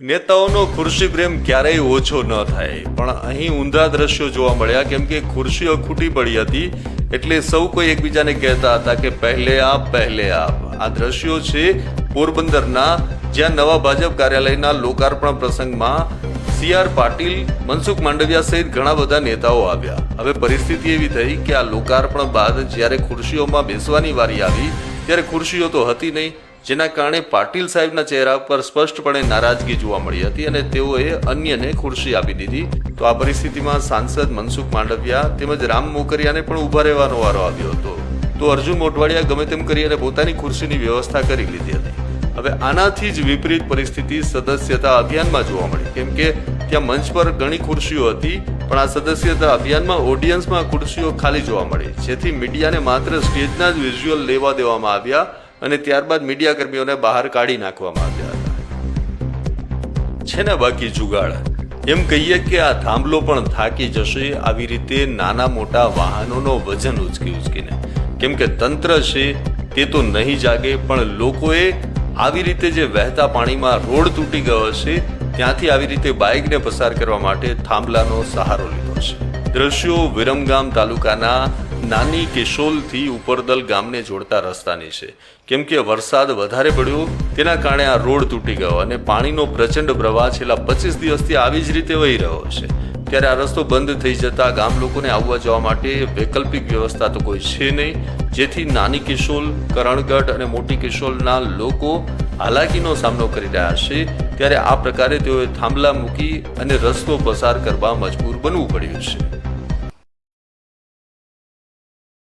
નેતાઓનો ખુરશી પ્રેમ ક્યારેય ઓછો ન થાય. પણ અહીં ઊંધા દ્રશ્યો જોવા મળ્યા, કેમ કે ખુરશીઓ ખૂટી પડી હતી, એટલે સૌ કોઈ એકબીજાને કહેતા હતા કે પહેલે આપ પહેલે આપ. આ દ્રશ્યો છે પોરબંદરના, જ્યાં નવા ભાજપ કાર્યાલયના લોકાર્પણ પ્રસંગમાં સી આર પાટીલ, મનસુખ માંડવિયા સહિત ઘણા બધા નેતાઓ આવ્યા. હવે પરિસ્થિતિ એવી થઈ કે આ લોકાર્પણ બાદ જ્યારે ખુરશીઓમાં બેસવાની વારી આવી, ત્યારે ખુરશીઓ તો હતી નહીં જેના કારણે પાટીલ સાહેબના ચહેરા પર સ્પષ્ટપણે નારાજગી જોવા મળી હતી અને તેઓએ અન્યને ખુરશી આપી દીધી. તો આ પરિસ્થિતિમાં સાંસદ મનસુખ માંડવિયા તેમજ રામ મોકરિયાને પણ ઊભા રહેવાનો વારો આવ્યો હતો. તો અર્જુન મોટવાડિયા ગમે તેમ કરી અને પોતાની ખુરશીની વ્યવસ્થા કરી લીધી હતી. હવે આનાથી જ વિપરીત પરિસ્થિતિ સદસ્યતા અભિયાનમાં જોવા મળી. કેમ કે ત્યાં મંચ પર ઘણી ખુરશીઓ હતી, પણ આ સદસ્યતા અભિયાનમાં ઓડિયન્સમાં ખુરશીઓ ખાલી જોવા મળી. જેથી મીડિયાને માત્ર સ્ટેજના જ વિઝ્યુઅલ લેવા દેવામાં આવ્યા. અને ત્યારબાદ મીડિયા કર્મીઓને બહાર કાઢી નાખવામાં આવ્યા હતા. છે ને બાકી જુગાડ? એમ કહીએ કે આ થાંભલો પણ થાકી જશે આવી રીતે નાના મોટા વાહનોનો વજન ઉચકી ઉચકીને. કેમ કે તંત્ર છે, તે તો નહીં જાગે, પણ લોકોએ આવી રીતે જે વહેતા પાણીમાં રોડ તૂટી ગયો હશે, ત્યાંથી આવી રીતે બાઇકને પસાર કરવા માટે થાંભલાનો સહારો લીધો છે. દ્રશ્યો વિરમગામ તાલુકાના નાની કેશોલથી ઉપરદલ ગામને જોડતા રસ્તાની છે. કેમ કે વરસાદ વધારે પડ્યો, તેના કારણે આ રોડ તૂટી ગયો અને પાણીનો પ્રચંડ પ્રવાહ છેલ્લા પચીસ દિવસથી આવી જ રીતે વહી રહ્યો છે. ત્યારે આ રસ્તો બંધ થઈ જતા ગામ લોકોને આવવા જવા માટે વૈકલ્પિક વ્યવસ્થા તો કોઈ છે નહીં. જેથી નાની કિશોલ, કરણગઢ અને મોટી કિશોલના લોકો હાલાકીનો સામનો કરી રહ્યા છે. ત્યારે આ પ્રકારે તેઓએ થાંભલા મૂકી અને રસ્તો પસાર કરવા મજબૂર બનવું પડ્યું છે.